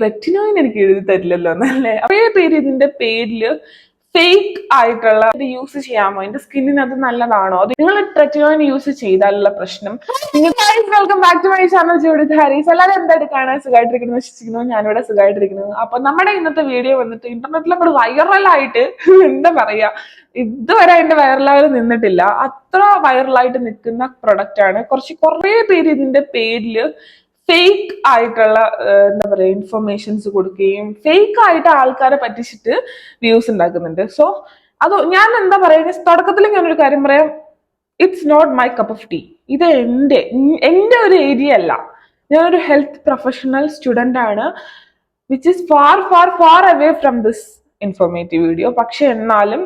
പ്ലറ്റിനോയിൻ എനിക്ക് എഴുതി തരില്ലല്ലോ എന്നല്ലേ അതേ പേര് ഇതിന്റെ പേരിൽ ഫേക്ക് ആയിട്ടുള്ള ഇത് യൂസ് ചെയ്യാമോ? എന്റെ സ്കിന്നിന് അത് നല്ലതാണോ? അത് നിങ്ങൾ ട്രെറ്റിനോയിൻ യൂസ് ചെയ്താലുള്ള പ്രശ്നം. Welcome back to my channel Jodi Harees എല്ലാവരും എന്തായിട്ട് കാണാൻ സുഖമായിട്ടിരിക്കുന്നു വിശ്വസിക്കുന്നു. ഞാനിവിടെ സുഖമായിട്ടിരിക്കുന്നു. അപ്പൊ നമ്മുടെ ഇന്നത്തെ വീഡിയോ വന്നിട്ട് ഇന്റർനെറ്റിൽ നമ്മൾ വൈറലായിട്ട് എന്താ പറയാ ഇതുവരെ അതിന്റെ വൈറലായി നിന്നിട്ടില്ല. അത്ര വൈറലായിട്ട് നിൽക്കുന്ന പ്രൊഡക്റ്റ് ആണ്. കുറച്ച് കുറേ പേര് ഇതിന്റെ പേരിൽ ഫേക്ക് ആയിട്ടുള്ള എന്താ പറയുക ഇൻഫർമേഷൻസ് കൊടുക്കുകയും ഫേക്ക് ആയിട്ട് ആൾക്കാരെ പറ്റിച്ചിട്ട് വ്യൂസ് ഉണ്ടാക്കുന്നുണ്ട്. സോ അത് ഞാൻ എന്താ പറയുക തുടക്കത്തിൽ ഞാനൊരു കാര്യം പറയാം. It's not my cup of tea ഇത് എന്റെ എന്റെ ഒരു ഏരിയ അല്ല. ഞാനൊരു ഹെൽത്ത് പ്രൊഫഷണൽ സ്റ്റുഡന്റ് ആണ് which is far far far away from this informative video പക്ഷെ എന്നാലും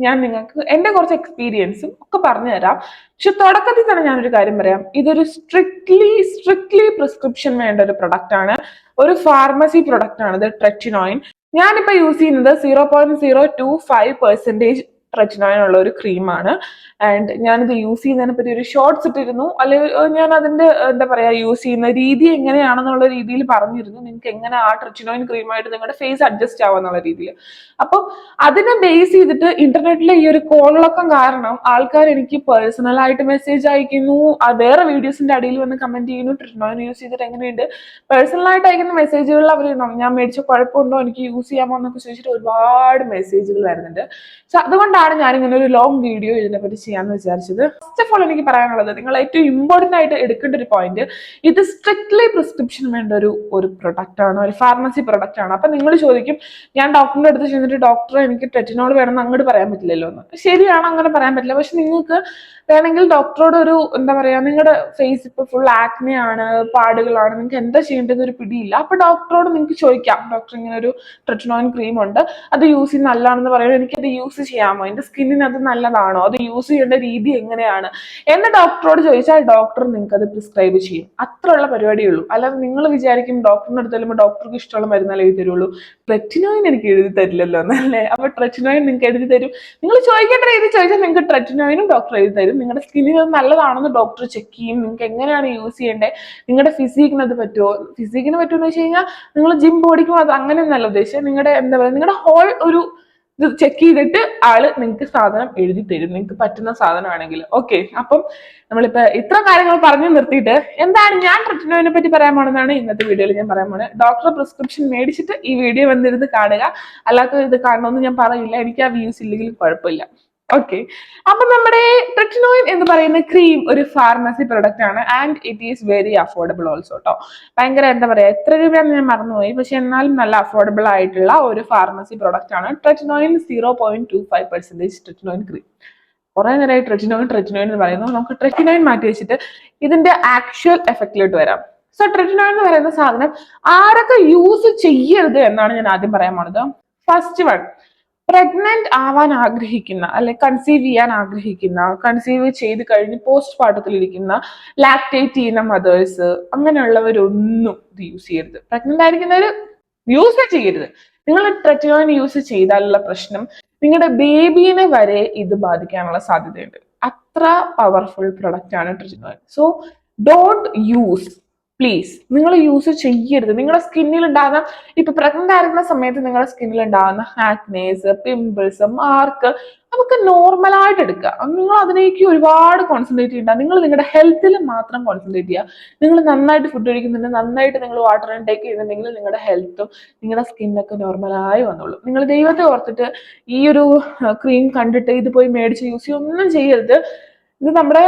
ഞാൻ നിങ്ങൾക്ക് എന്റെ കുറച്ച് എക്സ്പീരിയൻസും ഒക്കെ പറഞ്ഞു തരാം. പക്ഷെ തുടക്കത്തിൽ തന്നെ ഞാനൊരു കാര്യം പറയാം. ഇതൊരു സ്ട്രിക്ട്ലി സ്ട്രിക്ട്ലി പ്രിസ്ക്രിപ്ഷൻ വേണ്ട ഒരു പ്രൊഡക്റ്റ് ആണ്. ഒരു ഫാർമസി പ്രൊഡക്റ്റ് ആണ്. ഇത് ട്രെറ്റിനോയിൻ ഞാനിപ്പോ യൂസ് ചെയ്യുന്നത് zero point zero two five percentage tretinoin ഉള്ള ഒരു ക്രീമാണ്. ആൻഡ് ഞാനിത് യൂസ് ചെയ്യുന്നതിനെ പറ്റി ഒരു ഷോർട്ട്സ് ഇട്ടിരുന്നു. അല്ലെങ്കിൽ ഞാൻ അതിന്റെ എന്താ പറയാ യൂസ് ചെയ്യുന്ന രീതി എങ്ങനെയാണെന്നുള്ള രീതിയിൽ പറഞ്ഞിരുന്നു. നിങ്ങൾക്ക് എങ്ങനെ ആ ട്രെറ്റിനോയിൻ ക്രീമായിട്ട് നിങ്ങളുടെ ഫേസ് അഡ്ജസ്റ്റ് ആവാന്നുള്ള രീതിയിൽ. അപ്പോൾ അതിനെ ബേസ് ചെയ്തിട്ട് ഇന്റർനെറ്റിലെ ഈ ഒരു കോളിളക്കം കാരണം ആൾക്കാർ എനിക്ക് പേഴ്സണലായിട്ട് മെസ്സേജ് അയക്കുന്നു. വേറെ വീഡിയോസിന്റെ അടിയിൽ വന്ന് കമന്റ് ചെയ്യുന്നു. ട്രെറ്റിനോയിൻ യൂസ് ചെയ്തിട്ട് എങ്ങനെയുണ്ട്? പേഴ്സണലായിട്ട് അയക്കുന്ന മെസ്സേജുകളിൽ അവർ ഞാൻ മേടിച്ച കുഴപ്പമുണ്ടോ? എനിക്ക് യൂസ് ചെയ്യാമോ എന്നൊക്കെ ചോദിച്ചിട്ട് ഒരുപാട് മെസ്സേജുകൾ വരുന്നുണ്ട്. സോ അതുകൊണ്ടാണ് ഞാൻ ഇങ്ങനെ ഒരു ലോങ് വീഡിയോ ഇതിനെപ്പറ്റി ചെയ്യാന്ന് വിചാരിച്ചത്. ഫസ്റ്റ് ഓഫ് ഓൾ എനിക്ക് പറയാനുള്ളത് നിങ്ങൾ ഏറ്റവും ഇമ്പോർട്ടന്റ് ആയിട്ട് എടുക്കേണ്ട ഒരു പോയിന്റ് ഇത് സ്ട്രിക്ട്ലി പ്രിസ്ക്രിപ്ഷൻ വേണ്ട ഒരു ഒരു പ്രൊഡക്റ്റ് ആണ് ഒരു ഫാർമസി പ്രൊഡക്റ്റ് ആണ്. അപ്പൊ നിങ്ങൾ ചോദിക്കും ഞാൻ ഡോക്ടറിന്റെ അടുത്ത് ചെന്നിട്ട് ഡോക്ടർ എനിക്ക് ടെറ്റിനോൾ വേണമെന്ന് അങ്ങോട്ട് പറയാൻ പറ്റില്ലല്ലോ എന്ന്. ശരിയാണ് അങ്ങനെ പറയാൻ പറ്റില്ല. പക്ഷെ നിങ്ങൾക്ക് വേണമെങ്കിൽ ഡോക്ടറോട് ഒരു എന്താ പറയാ നിങ്ങളുടെ ഫേസ് ഇപ്പൊ ഫുൾ ആക്നെയാണ് പാടുകളാണ് നിങ്ങൾക്ക് എന്താ ചെയ്യേണ്ടതെന്ന് ഒരു പിടിയില്ല. അപ്പൊ ഡോക്ടറോട് നിങ്ങൾക്ക് ചോദിക്കാം. ഡോക്ടർ ഇങ്ങനെ ഒരു ട്രെറ്റിനോയിൻ ക്രീം ഉണ്ട്. അത് യൂസ് ചെയ്യുന്ന നല്ലതാണെന്ന് പറയുന്നത് എനിക്കത് യൂസ് ചെയ്യാമോ? എന്റെ സ്കിന്നിന് അത് നല്ലതാണോ? അത് യൂസ് ചെയ്യേണ്ട രീതി എങ്ങനെയാണ്? എന്ന് ഡോക്ടറോട് ചോദിച്ചാൽ ഡോക്ടർ നിങ്ങൾക്ക് അത് പ്രിസ്ക്രൈബ് ചെയ്യും. അത്രയുള്ള പരിപാടിയേ ഉള്ളൂ അല്ലാതെ നിങ്ങൾ വിചാരിക്കും ഡോക്ടറിന് അടുത്ത് ചെല്ലുമ്പോൾ ഡോക്ടർക്ക് ഇഷ്ടമുള്ള മരുന്നല്ലേ എഴുതി തരുള്ളൂ. ട്രെറ്റിനോയിൻ എനിക്ക് എഴുതി തരില്ലല്ലോ എന്നല്ലേ? അപ്പൊ ട്രെറ്റിനോയിൻ നിങ്ങൾക്ക് എഴുതി തരും. നിങ്ങൾ ചോദിക്കേണ്ട രീതി ചോദിച്ചാൽ നിങ്ങൾക്ക് ട്രെറ്റിനോയിനും ഡോക്ടർ എഴുതി തരും. നിങ്ങളുടെ സ്കിന്നിന് അത് നല്ലതാണെന്ന് ഡോക്ടർ ചെക്ക് ചെയ്യും. നിങ്ങൾക്ക് എങ്ങനെയാണ് യൂസ് ചെയ്യേണ്ടത്? നിങ്ങളുടെ ഫിസിക്കിന് അത് പറ്റുമോ? ഫിസിക്കിന് പറ്റുമെന്ന് വെച്ച് കഴിഞ്ഞാൽ നിങ്ങൾ ജിം ബോഡിക്കും അത് അങ്ങനെയൊന്നല്ല ഉദ്ദേശിച്ചത്. നിങ്ങളുടെ എന്താ പറയുക നിങ്ങളുടെ ഹോൾ ഒരു ചെക്ക് ചെയ്തിട്ട് ആൾ നിങ്ങൾക്ക് സാധനം എഴുതി തരും. നിങ്ങൾക്ക് പറ്റുന്ന സാധനമാണെങ്കിൽ. ഓക്കെ അപ്പം നമ്മളിപ്പോ ഇത്ര കാര്യങ്ങൾ പറഞ്ഞു നിർത്തിയിട്ട് എന്താണ് ഞാൻ ട്രിറ്റിനോയിനെ പറ്റി പറയാൻ പോണെന്നാണ് ഇന്നത്തെ വീഡിയോയിൽ ഞാൻ പറയാൻ പോണത് ഡോക്ടർ പ്രിസ്ക്രിപ്ഷൻ മേടിച്ചിട്ട് ഈ വീഡിയോ വന്നിരുന്ന് കാണുക. അല്ലാത്ത ഇത് കാണണമെന്ന് ഞാൻ പറയില്ല. എനിക്ക് ആ വ്യൂസ് ഇല്ലെങ്കിൽ കുഴപ്പമില്ല. ഓക്കെ അപ്പൊ നമ്മുടെ ട്രെറ്റിനോയിൻ എന്ന് പറയുന്ന ക്രീം ഒരു ഫാർമസി പ്രൊഡക്റ്റ് ആണ് and it is very affordable also കേട്ടോ ഭയങ്കര എന്താ പറയാ എത്ര രൂപയാണെന്ന് ഞാൻ മറന്നുപോയി. പക്ഷെ എന്നാലും നല്ല അഫോർഡബിൾ ആയിട്ടുള്ള ഒരു ഫാർമസി പ്രൊഡക്റ്റ് ആണ് tretinoin zero point two five percentage tretinoin cream കുറെ നേരമായി ട്രെറ്റിനോയിൻ ട്രെറ്റിനോയിൻ എന്ന് പറയുന്നു. നമുക്ക് ട്രെറ്റിനോയിൻ മാറ്റി വെച്ചിട്ട് ഇതിന്റെ ആക്ച്വൽ എഫക്റ്റിലോട്ട് വരാം. സോ ട്രെറ്റിനോയിൻ എന്ന് പറയുന്ന സാധനം ആരൊക്കെ യൂസ് ചെയ്യരുത് എന്നാണ് ഞാൻ ആദ്യം പറയാൻ പോണത്. ഫസ്റ്റ് വൺ പ്രഗ്നന്റ് ആവാൻ ആഗ്രഹിക്കുന്ന അല്ലെ കൺസീവ് ചെയ്യാൻ ആഗ്രഹിക്കുന്ന കൺസീവ് ചെയ്ത് കഴിഞ്ഞ് പോസ്റ്റ് പാർട്ടത്തിലിരിക്കുന്ന ലാക്ടേറ്റ് ചെയ്യുന്ന മദേഴ്സ് അങ്ങനെയുള്ളവരൊന്നും ഇത് യൂസ് ചെയ്യരുത്. പ്രഗ്നന്റ് ആയിരിക്കുന്നവർ യൂസ് ചെയ്യരുത്. നിങ്ങൾ ട്രെറ്റിനോയിൻ യൂസ് ചെയ്താലുള്ള പ്രശ്നം നിങ്ങളുടെ ബേബീനെ വരെ ഇത് ബാധിക്കാനുള്ള സാധ്യതയുണ്ട്. അത്ര പവർഫുൾ പ്രൊഡക്റ്റ് ആണ് tretinoin so don't use please നിങ്ങൾ യൂസ് ചെയ്യരുത്. നിങ്ങളുടെ സ്കിന്നിൽ ഉണ്ടാകുന്ന ഇപ്പൊ പ്രഗ്നന്റ് ആയിരിക്കുന്ന സമയത്ത് നിങ്ങളുടെ സ്കിന്നിൽ ഉണ്ടാകുന്ന ഹാക്നേസ് പിമ്പിൾസ് മാർക്ക് നമുക്ക് നോർമൽ ആയിട്ട് എടുക്കുക. നിങ്ങൾ അതിലേക്ക് ഒരുപാട് കോൺസെൻട്രേറ്റ് ചെയ്യണ്ട. നിങ്ങൾ നിങ്ങളുടെ ഹെൽത്തിൽ മാത്രം കോൺസെൻട്രേറ്റ് ചെയ്യുക. നിങ്ങൾ നന്നായിട്ട് ഫുഡ് കഴിക്കുന്നുണ്ട് നന്നായിട്ട് നിങ്ങൾ വാട്ടർ ഇൻടേക്ക് ചെയ്യുന്നുണ്ടെങ്കിൽ നിങ്ങളുടെ ഹെൽത്തും നിങ്ങളുടെ സ്കിന്നൊക്കെ നോർമലായി വന്നോളൂ. നിങ്ങൾ ദൈവത്തെ ഓർത്തിട്ട് ഈ ഒരു ക്രീം കണ്ടിട്ട് ഇത് പോയി മേടിച്ച് യൂസ് ചെയ്യൊന്നും ചെയ്യരുത്. ഇത് നമ്മുടെ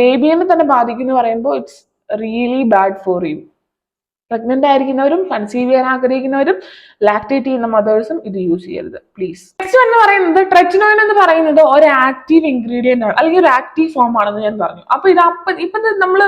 ബേബിയെ തന്നെ ബാധിക്കുന്നു പറയുമ്പോൾ it's really bad for you pregnant ആയിരിക്കുന്നവരും conceive ചെയ്യാൻ ആഗ്രഹിക്കുന്നവരും ലാക്ടേറ്റ് ചെയ്യുന്ന മദേഴ്സും ഇത് യൂസ് ചെയ്യരുത്. പ്ലീസ് നെക്സ്റ്റ് എന്ന് പറയുന്നത് ട്രെറ്റിനോയിൻ എന്ന് പറയുന്നത് ഒരു ആക്റ്റീവ് ഇൻഗ്രീഡിയന്റ് ആണ്. അല്ലെങ്കിൽ ഒരു ആക്റ്റീവ് ഫോം ആണെന്ന് ഞാൻ പറഞ്ഞു. അപ്പൊ ഇത് അപ്പൊ ഇപ്പൊ നമ്മൾ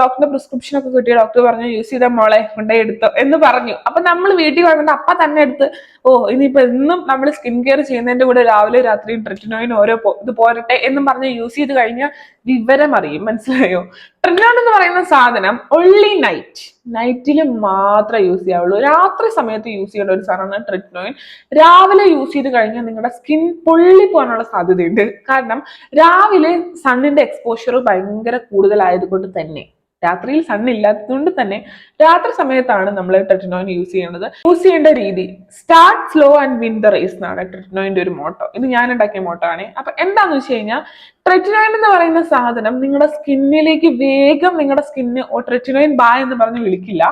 ഡോക്ടറിന്റെ പ്രിസ്ക്രിപ്ഷൻ ഒക്കെ കിട്ടിയ ഡോക്ടർ പറഞ്ഞു യൂസ് ചെയ്ത മോളെ കൊണ്ടേ എടുത്തോ എന്ന് പറഞ്ഞു. അപ്പൊ നമ്മൾ വീട്ടിൽ വന്നിട്ട് അപ്പ തന്നെ എടുത്ത് ഓ ഇനിയിപ്പോ എന്നും നമ്മൾ സ്കിൻ കെയർ ചെയ്യുന്നതിന്റെ കൂടെ രാവിലെ രാത്രിയും ട്രെറ്റിനോയിൻ ഓരോ ഇത് പോരട്ടെ എന്നും പറഞ്ഞ് യൂസ് ചെയ്ത് കഴിഞ്ഞാൽ വിവരം അറിയും. മനസ്സിലായോ? ട്രെറ്റിനോയിൻ എന്ന് പറയുന്ന സാധനം ഒള്ളി നൈറ്റ് നൈറ്റിൽ മാത്രമേ യൂസ് ചെയ്യാവുള്ളൂ. രാത്രി സമയത്ത് യൂസ് ചെയ്യേണ്ട ഒരു സാധനമാണ് ട്രെറ്റിനോയിൻ രാവിലെ യൂസ് ചെയ്ത് കഴിഞ്ഞാൽ നിങ്ങളുടെ സ്കിൻ പൊള്ളി പോകാനുള്ള സാധ്യതയുണ്ട്. കാരണം രാവിലെ സണ്ണിന്റെ എക്സ്പോഷർ ഭയങ്കര കൂടുതലായതുകൊണ്ട് തന്നെ. രാത്രിയിൽ സൺ ഇല്ലാത്തതുകൊണ്ട് തന്നെ രാത്രി സമയത്താണ് നമ്മൾ ട്രെറ്റിനോയിൻ യൂസ് ചെയ്യേണ്ടത്. യൂസ് ചെയ്യേണ്ട രീതി start slow and win the race എന്നാണ് ടെറ്റിനോയിന്റെ ഒരു മോട്ടോ ഇത് ഞാൻ ഉണ്ടാക്കിയ മോട്ടോ ആണ്. അപ്പൊ എന്താന്ന് വെച്ച് കഴിഞ്ഞാൽ ട്രെറ്റിനോയിൻ എന്ന് പറയുന്ന സാധനം നിങ്ങളുടെ സ്കിന്നിലേക്ക് വേഗം നിങ്ങളുടെ സ്കിന്ന് ഓ ട്രെറ്റിനോയിൻ ബാ എന്ന് പറഞ്ഞ് വിളിക്കില്ല.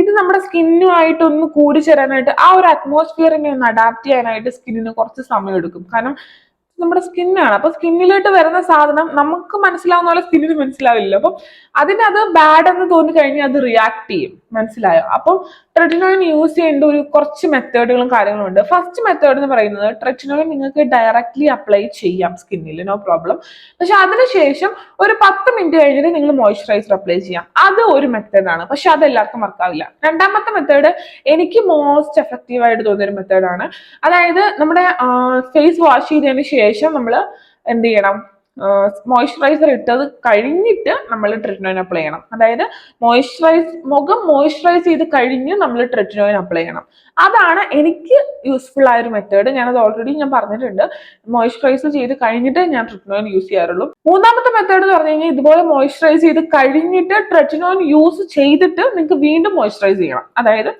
ഇത് നമ്മുടെ സ്കിന്നുമായിട്ട് ഒന്ന് കൂടിച്ചേരാനായിട്ട് ആ ഒരു അറ്റ്മോസ്ഫിയറിനെ ഒന്ന് അഡാപ്റ്റ് ചെയ്യാനായിട്ട് സ്കിന്നിന് കുറച്ച് സമയം എടുക്കും. കാരണം നമ്മുടെ സ്കിന്നാണ് അപ്പൊ സ്കിന്നിലോട്ട് വരുന്ന സാധനം നമുക്ക് മനസ്സിലാവുന്ന പോലെ സ്കിന്നിന് മനസ്സിലാവില്ല അപ്പം അതിനത് ബാഡ് എന്ന് തോന്നി കഴിഞ്ഞാൽ അത് റിയാക്ട് ചെയ്യും. മനസ്സിലായോ? അപ്പം ട്രെറ്റിനോയിൻ യൂസ് ചെയ്യേണ്ട ഒരു കുറച്ച് മെത്തേഡുകളും കാര്യങ്ങളും ഉണ്ട്. ഫസ്റ്റ് മെത്തേഡ് എന്ന് പറയുന്നത് ട്രെറ്റിനോയിൻ നിങ്ങൾക്ക് ഡയറക്റ്റ്ലി അപ്ലൈ ചെയ്യാം സ്കിന്നിൽ നോ പ്രോബ്ലം പക്ഷെ അതിനുശേഷം ഒരു പത്ത് മിനിറ്റ് കഴിഞ്ഞിട്ട് നിങ്ങൾ മോയ്സ്ചറൈസർ അപ്ലൈ ചെയ്യാം. അത് ഒരു മെത്തേഡാണ് പക്ഷെ അത് എല്ലാവർക്കും വർക്കാവില്ല രണ്ടാമത്തെ മെത്തേഡ് എനിക്ക് മോസ്റ്റ് എഫക്റ്റീവ് ആയിട്ട് തോന്നിയ ഒരു മെത്തേഡാണ് അതായത് നമ്മുടെ ഫേസ് വാഷ് ചെയ്തതിന് ശേഷം നമ്മൾ എന്ത് ചെയ്യണം? മോയ്സ്ചറൈസർ ഇട്ടത് കഴിഞ്ഞിട്ട് നമ്മൾ ട്രെറ്റിനോയിൻ അപ്ലൈ ചെയ്യണം. അതായത് മോയ്സ്ചറൈസ് മുഖം മോയ്സ്ചറൈസ് ചെയ്ത് കഴിഞ്ഞ് നമ്മൾ ട്രെറ്റിനോയിൻ അപ്ലൈ ചെയ്യണം. അതാണ് എനിക്ക് യൂസ്ഫുൾ ആയ ഒരു മെത്തേഡ് ഞാനത് ഓൾറെഡി ഞാൻ പറഞ്ഞിട്ടുണ്ട്. മോയ്സ്ചറൈസ് ചെയ്ത് കഴിഞ്ഞിട്ട് ഞാൻ ട്രെറ്റിനോയിൻ യൂസ് ചെയ്യാറുള്ളൂ. മൂന്നാമത്തെ മെത്തേഡ് എന്ന് പറഞ്ഞു കഴിഞ്ഞാൽ ഇതുപോലെ മോയ്സ്ചറൈസ് ചെയ്ത് കഴിഞ്ഞിട്ട് ട്രെറ്റിനോയിൻ യൂസ് ചെയ്തിട്ട് നിങ്ങൾക്ക് വീണ്ടും മോയ്സ്ചറൈസ് ചെയ്യണം. അതായത്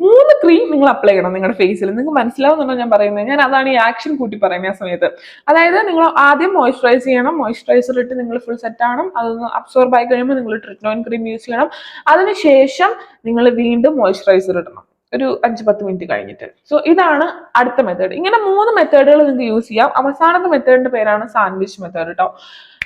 മൂന്ന് ക്രീം നിങ്ങൾ അപ്ലൈ ചെയ്യണം നിങ്ങളുടെ ഫേസിൽ നിങ്ങൾക്ക് മനസ്സിലാവുന്നുണ്ടോ ഞാൻ പറയുന്നത് ഞാൻ അതാണ് ഈ ആക്ഷൻ കൂട്ടി പറയുന്നത് ആ സമയത്ത്. അതായത് നിങ്ങൾ ആദ്യം മോയ്സ്ചറൈസ് ചെയ്യണം. മോയ്സ്ചറൈസർ ഇട്ട് നിങ്ങൾ ഫുൾ സെറ്റ് ആവണം. അതൊന്ന് അബ്സോർബ് ആയി കഴിയുമ്പോൾ നിങ്ങൾ ട്രിറ്റ്നോയിൻ ക്രീം യൂസ് ചെയ്യണം. അതിനുശേഷം നിങ്ങൾ വീണ്ടും മോയ്സ്ചറൈസർ ഇടണം. ഒരു അഞ്ച് പത്ത് മിനിറ്റ് കഴിഞ്ഞിട്ട്. സോ ഇതാണ് അടുത്ത മെത്തേഡ് ഇങ്ങനെ മൂന്ന് മെത്തേഡുകൾ നിങ്ങൾക്ക് യൂസ് ചെയ്യാം. അവസാനത്തെ മെത്തേഡിന്റെ പേരാണ് സാൻഡ്വിച്ച് മെത്തേഡ് കേട്ടോ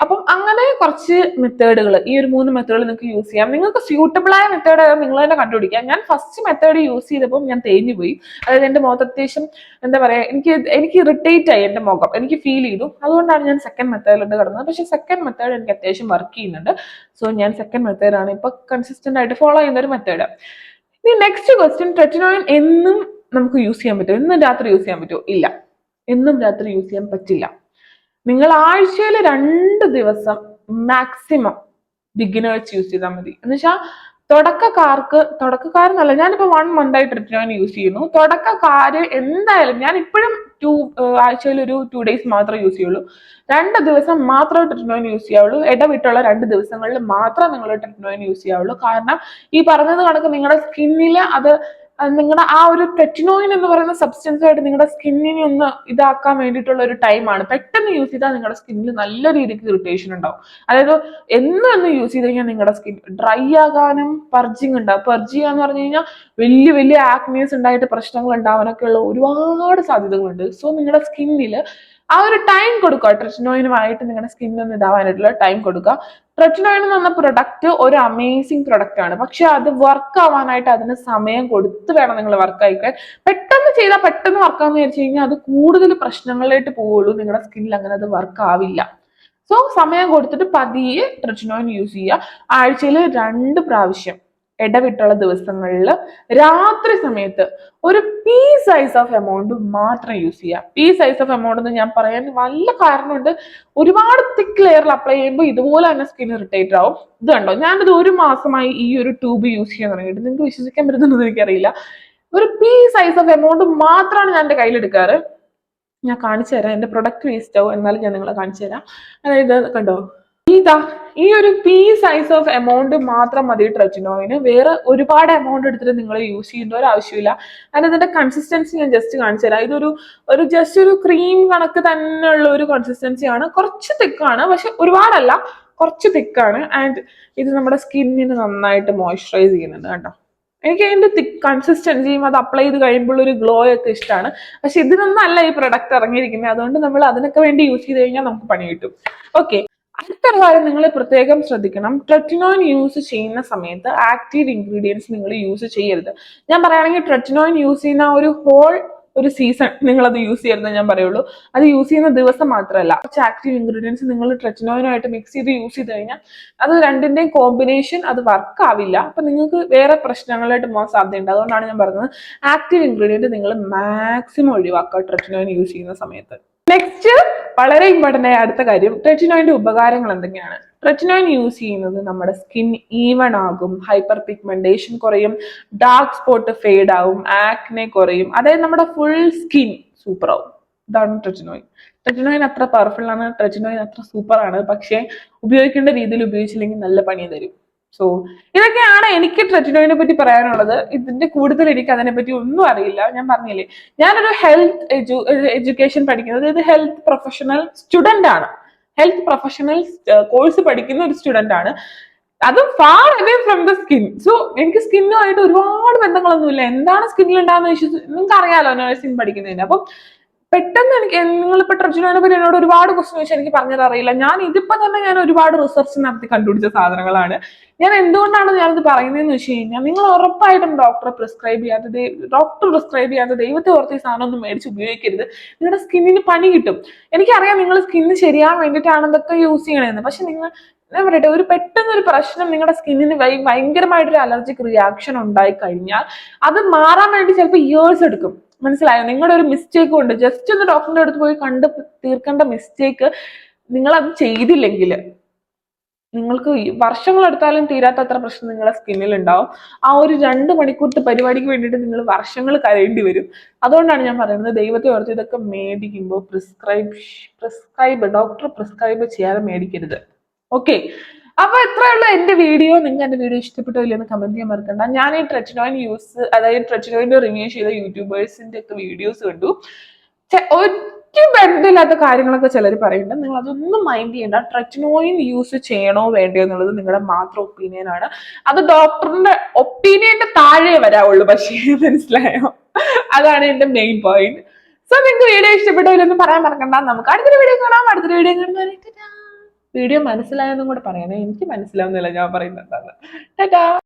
അപ്പം അങ്ങനെ കുറച്ച് മെത്തേഡുകൾ ഈ ഒരു മൂന്ന് മെത്തേഡുകൾ നിങ്ങൾക്ക് യൂസ് ചെയ്യാം. നിങ്ങൾക്ക് സ്യൂട്ടബിൾ ആയ മെത്തേഡ് നിങ്ങൾ തന്നെ കണ്ടുപിടിക്കാം. ഞാൻ ഫസ്റ്റ് മെത്തേഡ് യൂസ് ചെയ്തപ്പോൾ ഞാൻ തേഞ്ഞു പോയി. അതായത് എന്റെ മുഖത്ത് അത്യാവശ്യം എന്താ പറയാ എനിക്ക് എനിക്ക് ഇറിറ്റേറ്റ് ആയി എന്റെ മുഖം. എനിക്ക് ഫീൽ ചെയ്തു. അതുകൊണ്ടാണ് ഞാൻ സെക്കൻഡ് മെത്തേഡിലോട്ട് കിടന്നത്. പക്ഷെ സെക്കൻഡ് മെത്തേഡ് എനിക്ക് അത്യാവശ്യം വർക്ക് ചെയ്യുന്നുണ്ട്. സോ ഞാൻ സെക്കൻഡ് മെത്തേഡാണ് ഇപ്പൊ കൺസിസ്റ്റന്റ് ആയിട്ട് ഫോളോ ചെയ്യുന്ന ഒരു മെത്തേഡ് ഇനി നെക്സ്റ്റ് ക്വസ്റ്റ്യൻ ട്രെറ്റിനോയിൻ എന്നും നമുക്ക് യൂസ് ചെയ്യാൻ പറ്റുമോ? എന്നും രാത്രി യൂസ് ചെയ്യാൻ പറ്റുമോ? ഇല്ല. എന്നും രാത്രി യൂസ് ചെയ്യാൻ പറ്റില്ല. നിങ്ങൾ ആഴ്ചയിൽ രണ്ട് ദിവസം മാക്സിമം ബിഗിനേഴ്സ് യൂസ് ചെയ്താൽ മതി. എന്ന് വെച്ചാൽ തുടക്കക്കാർക്ക് തുടക്കക്കാരെന്നല്ല ഞാനിപ്പോ വൺ മന്ത് ആയിട്ട് ട്രിറ്റിനോയിൻ യൂസ് ചെയ്യുന്നു. തുടക്കക്കാര് എന്തായാലും ഞാൻ ഇപ്പോഴും ടു ആഴ്ചയിൽ ഒരു ടു ഡേയ്സ് മാത്രമേ യൂസ് ചെയ്യുള്ളൂ. രണ്ട് ദിവസം മാത്രമേ ട്രിറ്റിനോയിൻ യൂസ് ചെയ്യാവുള്ളൂ. ഇടവിട്ടുള്ള രണ്ട് ദിവസങ്ങളിൽ മാത്രം നിങ്ങൾ ട്രിറ്റിനോയിൻ യൂസ് ചെയ്യാവുള്ളൂ. കാരണം ഈ പറഞ്ഞത് കണക്ക് നിങ്ങളുടെ സ്കിന്നിൽ അത് നിങ്ങളുടെ ആ ഒരു ടെറ്റിനോയിൻ എന്ന് പറയുന്ന സബ്സ്റ്റൻസ് ആയിട്ട് നിങ്ങളുടെ സ്കിന്നിനെ ഒന്ന് ഇതാക്കാൻ വേണ്ടിയിട്ടുള്ള ഒരു ടൈമാണ് പെട്ടെന്ന് യൂസ് ചെയ്താൽ നിങ്ങളുടെ സ്കിന്നിൽ നല്ല രീതിക്ക് ഇറിറ്റേഷൻ ഉണ്ടാവും. അതായത് എന്ന് എന്ന് യൂസ് ചെയ്ത് കഴിഞ്ഞാൽ നിങ്ങളുടെ സ്കിൻ ഡ്രൈ ആകാനും പർജിങ് ഉണ്ടാവും പർജി എന്ന് പറഞ്ഞു കഴിഞ്ഞാൽ വലിയ വലിയ ആക്നീസ് ഉണ്ടായിട്ട് പ്രശ്നങ്ങൾ ഉണ്ടാവാനൊക്കെ ഉള്ള ഒരുപാട് സാധ്യതകളുണ്ട്. സോ നിങ്ങളുടെ സ്കിന്നിൽ ആ ഒരു ടൈം കൊടുക്കുക. ട്രെറ്റിനോയിനുമായിട്ട് നിങ്ങളുടെ സ്കിന്നൊന്ന് ഇതാവാനായിട്ടുള്ള ടൈം കൊടുക്കുക. ട്രെറ്റിനോയിൻ എന്ന് പറഞ്ഞ പ്രൊഡക്റ്റ് ഒരു അമേസിങ് പ്രൊഡക്റ്റ് ആണ്. പക്ഷെ അത് വർക്ക് ആവാനായിട്ട് അതിന് സമയം കൊടുത്ത് വേണം നിങ്ങൾ വർക്ക് ആയിക്കാൻ. പെട്ടെന്ന് ചെയ്താൽ പെട്ടെന്ന് വർക്ക് ആവുന്ന വിചാരിച്ചു കഴിഞ്ഞാൽ അത് കൂടുതൽ പ്രശ്നങ്ങളിലേക്ക് പോവുള്ളൂ. നിങ്ങളുടെ സ്കിന്നിൽ അങ്ങനെ അത് വർക്ക് ആവില്ല. സോ സമയം കൊടുത്തിട്ട് പതിയെ ട്രെറ്റിനോയിൻ യൂസ് ചെയ്യുക. ആഴ്ചയിൽ രണ്ട് പ്രാവശ്യം. ഇടവിട്ടുള്ള ദിവസങ്ങളിൽ രാത്രി സമയത്ത് ഒരു പീ സൈസ് ഓഫ് എമൗണ്ട് മാത്രം യൂസ് ചെയ്യുക പീ സൈസ് ഓഫ് എമൗണ്ട് എന്ന് ഞാൻ പറയാൻ നല്ല കാരണമുണ്ട്. ഒരുപാട് തിക്ക് ലെയറിൽ അപ്ലൈ ചെയ്യുമ്പോൾ ഇതുപോലെ തന്നെ സ്കിൻ ഇറിറ്റേറ്റ് ആവും. ഇത് കണ്ടോ? ഞാനിത് ഒരു മാസമായി ഈ ഒരു ട്യൂബ് യൂസ് ചെയ്യാൻ തുടങ്ങിയിട്ട്. നിങ്ങൾക്ക് വിശ്വസിക്കാൻ പറ്റുന്നുണ്ടെന്ന് എനിക്കറിയില്ല. ഒരു പീ സൈസ് ഓഫ് എമൗണ്ട് മാത്രമാണ് ഞാൻ എന്റെ കയ്യിലെടുക്കാറ് ഞാൻ കാണിച്ചു തരാം. എന്റെ പ്രൊഡക്റ്റ് വേസ്റ്റ് ആവും. എന്നാലും ഞാൻ നിങ്ങളെ കാണിച്ചു തരാം. അതായത് കണ്ടോ? ഇതാ ഈ ഒരു പി സൈസ് ഓഫ് എമൗണ്ട് മാത്രം മതി ട്രെറ്റിനോയിന് വേറെ ഒരുപാട് എമൗണ്ട് എടുത്തിട്ട് നിങ്ങൾ യൂസ് ചെയ്യേണ്ട ഒരു ആവശ്യമില്ല. അതിന് ഇതിന്റെ കൺസിസ്റ്റൻസി ഞാൻ ജസ്റ്റ് കാണിച്ചു തരാം. ഇതൊരു ഒരു ജസ്റ്റ് ഒരു ക്രീം കണക്ക് ഉള്ള ഒരു കൺസിസ്റ്റൻസിയാണ് കുറച്ച് തിക്കാണ് പക്ഷെ ഒരുപാടല്ല. കുറച്ച് തിക്കാണ്. ആൻഡ് ഇത് നമ്മുടെ സ്കിന്നിന് നന്നായിട്ട് മോയ്സ്ചറൈസ് ചെയ്യുന്നുണ്ട് കേട്ടോ. എനിക്ക് അതിന്റെ തിക്ക് കൺസിസ്റ്റൻസിയും അത് അപ്ലൈ ചെയ്ത് കഴിയുമ്പോൾ ഒരു ഗ്ലോ ഒക്കെ ഇഷ്ടമാണ്. പക്ഷെ ഇതിനൊന്നും അല്ല ഈ പ്രൊഡക്റ്റ് ഇറങ്ങിയിരിക്കുന്നത്. അതുകൊണ്ട് നമ്മൾ അതിനൊക്കെ വേണ്ടി യൂസ് ചെയ്ത് കഴിഞ്ഞാൽ നമുക്ക് പണി കിട്ടും. ഓക്കെ അടുത്തൊരു കാര്യം നിങ്ങൾ പ്രത്യേകം ശ്രദ്ധിക്കണം. ട്രെറ്റിനോയിൻ യൂസ് ചെയ്യുന്ന സമയത്ത് ആക്റ്റീവ് ഇൻഗ്രീഡിയൻസ് നിങ്ങൾ യൂസ് ചെയ്യരുത്. ഞാൻ പറയുകയാണെങ്കിൽ ട്രെറ്റിനോയിൻ യൂസ് ചെയ്യുന്ന ഒരു ഹോൾ ഒരു സീസൺ നിങ്ങൾ അത് യൂസ് ചെയ്യരുതെന്ന് ഞാൻ പറയുള്ളൂ. അത് യൂസ് ചെയ്യുന്ന ദിവസം മാത്രമല്ല. കുറച്ച് ആക്റ്റീവ് ഇൻഗ്രീഡിയൻസ് നിങ്ങൾ ട്രെറ്റിനോയിനായിട്ട് മിക്സ് ചെയ്ത് യൂസ് ചെയ്ത് കഴിഞ്ഞാൽ അത് രണ്ടിന്റെയും കോമ്പിനേഷൻ അത് വർക്ക് ആവില്ല. അപ്പൊ നിങ്ങൾക്ക് വേറെ പ്രശ്നങ്ങളായിട്ട് പോകാൻ സാധ്യതയുണ്ട്. അതുകൊണ്ടാണ് ഞാൻ പറഞ്ഞത് ആക്റ്റീവ് ഇൻഗ്രീഡിയന്റ് നിങ്ങൾ മാക്സിമം ഒഴിവാക്കുക ട്രെറ്റിനോയിൻ യൂസ് ചെയ്യുന്ന സമയത്ത്. നെക്സ്റ്റ് വളരെ ഇമ്പോർട്ടന്റ് ആയ അടുത്ത കാര്യം ട്രെറ്റിനോയിന്റെ ഉപകാരങ്ങൾ എന്തൊക്കെയാണ്? ട്രെറ്റിനോയിൻ യൂസ് ചെയ്യുന്നത് നമ്മുടെ സ്കിൻ ഈവൺ ആകും ഹൈപ്പർ പിഗ്മെന്റേഷൻ കുറയും ഡാർക്ക് സ്പോട്ട് ഫെയ്ഡ് ആവും ആക്നെ കുറയും. അതായത് നമ്മുടെ ഫുൾ സ്കിൻ സൂപ്പർ ആവും. ഇതാണ് ട്രെറ്റിനോയിൻ ട്രെറ്റിനോയിൻ അത്ര പവർഫുൾ ആണ് ട്രെറ്റിനോയിൻ അത്ര സൂപ്പർ ആണ്. പക്ഷേ ഉപയോഗിക്കേണ്ട രീതിയിൽ ഉപയോഗിച്ചില്ലെങ്കിൽ നല്ല പണി തരും. സോ ഇതൊക്കെയാണ് എനിക്ക് ട്രെറ്റിനോയിനെ പറ്റി പറയാനുള്ളത്. ഇതിന്റെ കൂടുതൽ എനിക്ക് അതിനെ പറ്റി ഒന്നും അറിയില്ല. ഞാൻ പറഞ്ഞില്ലേ? ഞാനൊരു ഹെൽത്ത് എഡ്യു എഡ്യൂക്കേഷൻ പഠിക്കുന്നത് ഇത് ഹെൽത്ത് പ്രൊഫഷണൽ സ്റ്റുഡന്റ് ആണ്. ഹെൽത്ത് പ്രൊഫഷണൽ കോഴ്സ് പഠിക്കുന്ന ഒരു സ്റ്റുഡന്റ് ആണ്. അതും far away from the skin so എനിക്ക് സ്കിന്നുമായിട്ട് ഒരുപാട് ബന്ധങ്ങളൊന്നുമില്ല. എന്താണ് സ്കിന്നിൽ ഉണ്ടാകുന്ന ഇഷ്യൂസ് നിങ്ങൾക്ക് അറിയാലോ നഴ്സിംഗ് പഠിക്കുന്നതിന്. അപ്പം പെട്ടെന്ന് എനിക്ക് നിങ്ങൾ ഇപ്പൊ ട്രജുനെ പറ്റി എന്നോട് ഒരുപാട് ക്വസ്റ്റ്യൻ ചോദിച്ചാൽ എനിക്ക് പറഞ്ഞത് അറിയില്ല. ഞാൻ ഇതിപ്പോ തന്നെ ഞാൻ ഒരുപാട് റിസർച്ച് നടത്തി കണ്ടുപിടിച്ച സാധനങ്ങളാണ്. ഞാൻ എന്തുകൊണ്ടാണ് ഞാനിത് പറയുന്നതെന്ന് വെച്ച് കഴിഞ്ഞാൽ നിങ്ങൾ ഉറപ്പായിട്ടും ഡോക്ടറെ പ്രിസ്ക്രൈബ് ചെയ്യാത്ത ഡോക്ടർ പ്രിസ്ക്രൈബ് ചെയ്യാത്ത ദൈവത്തെ ഓർത്ത് ഈ സാധനം ഒന്നും മേടിച്ച് ഉപയോഗിക്കരുത്. നിങ്ങളുടെ സ്കിന്നിന് പണി കിട്ടും. എനിക്കറിയാം നിങ്ങൾ സ്കിന്ന് ശരിയാൻ വേണ്ടിയിട്ടാണ് ഇതൊക്കെ യൂസ് ചെയ്യണമെന്ന് പക്ഷെ നിങ്ങൾ ഞാൻ പറയട്ടെ ഒരു പെട്ടെന്ന് ഒരു പ്രശ്നം നിങ്ങളുടെ സ്കിന്നിന് ഭയങ്കരമായിട്ടൊരു അലർജിക് റിയാക്ഷൻ ഉണ്ടായി കഴിഞ്ഞാൽ അത് മാറാൻ വേണ്ടി ചിലപ്പോൾ ഇയേഴ്സ് എടുക്കും. മനസ്സിലായോ? നിങ്ങളുടെ ഒരു മിസ്റ്റേക്ക് ഉണ്ട്. ജസ്റ്റ് ഒന്ന് ഡോക്ടറിന്റെ അടുത്ത് പോയി കണ്ട് തീർക്കേണ്ട മിസ്റ്റേക്ക് നിങ്ങൾ അത് ചെയ്തില്ലെങ്കിൽ നിങ്ങൾക്ക് വർഷങ്ങളെടുത്താലും തീരാത്തത്ര പ്രശ്നം നിങ്ങളുടെ സ്കിന്നിൽ ഉണ്ടാവും. ആ ഒരു രണ്ട് മണിക്കൂറത്തെ പരിപാടിക്ക് വേണ്ടിയിട്ട് നിങ്ങൾ വർഷങ്ങൾ കരയേണ്ടി വരും. അതുകൊണ്ടാണ് ഞാൻ പറയുന്നത് ദൈവത്തെ ഓർത്ത് ഇതൊക്കെ മേടിക്കുമ്പോൾ പ്രിസ്ക്രൈബ് പ്രിസ്ക്രൈബ് ഡോക്ടർ പ്രിസ്ക്രൈബ് ചെയ്യാതെ മേടിക്കരുത്. ഓക്കെ അപ്പൊ ഇത്രയുള്ള എന്റെ വീഡിയോ. നിങ്ങൾക്ക് എന്റെ വീഡിയോ ഇഷ്ടപ്പെട്ടോ ഇല്ലെന്ന് കമന്റ് ചെയ്യാൻ മറക്കണ്ട. ഞാൻ ഈ ട്രെറ്റിനോയിൻ യൂസ് അതായത് ട്രെച്ചിനോയിന്റെ റിവ്യൂ ചെയ്ത യൂട്യൂബേഴ്സിന്റെ ഒക്കെ വീഡിയോസ് കണ്ടു. ഒരിക്കലും ബന്ധമില്ലാത്ത കാര്യങ്ങളൊക്കെ ചിലർ പറയുന്നുണ്ട്. നിങ്ങൾ അതൊന്നും മൈൻഡ് ചെയ്യണ്ട. ട്രെറ്റിനോയിൻ യൂസ് ചെയ്യണോ വേണ്ടയോ എന്നുള്ളത് നിങ്ങളുടെ മാത്രം ഒപ്പീനിയൻ ആണ്. അത് ഡോക്ടറിന്റെ ഒപ്പീനിയന്റെ താഴെ വരാവുള്ളൂ. പക്ഷേ മനസ്സിലായോ? അതാണ് എന്റെ മെയിൻ പോയിന്റ് സോ നിങ്ങൾക്ക് വീഡിയോ ഇഷ്ടപ്പെട്ടോ ഇല്ലെന്ന് പറയാൻ മറക്കണ്ട. നമുക്ക് അടുത്തൊരു വീഡിയോ കാണാം. അടുത്തൊരു വീഡിയോ കാണുന്നവരെ വീഡിയോ മനസ്സിലായെന്നും കൂടെ പറയണേ എനിക്ക് മനസ്സിലാവുന്നില്ല ഞാൻ പറയുന്നത് ടാറ്റാ!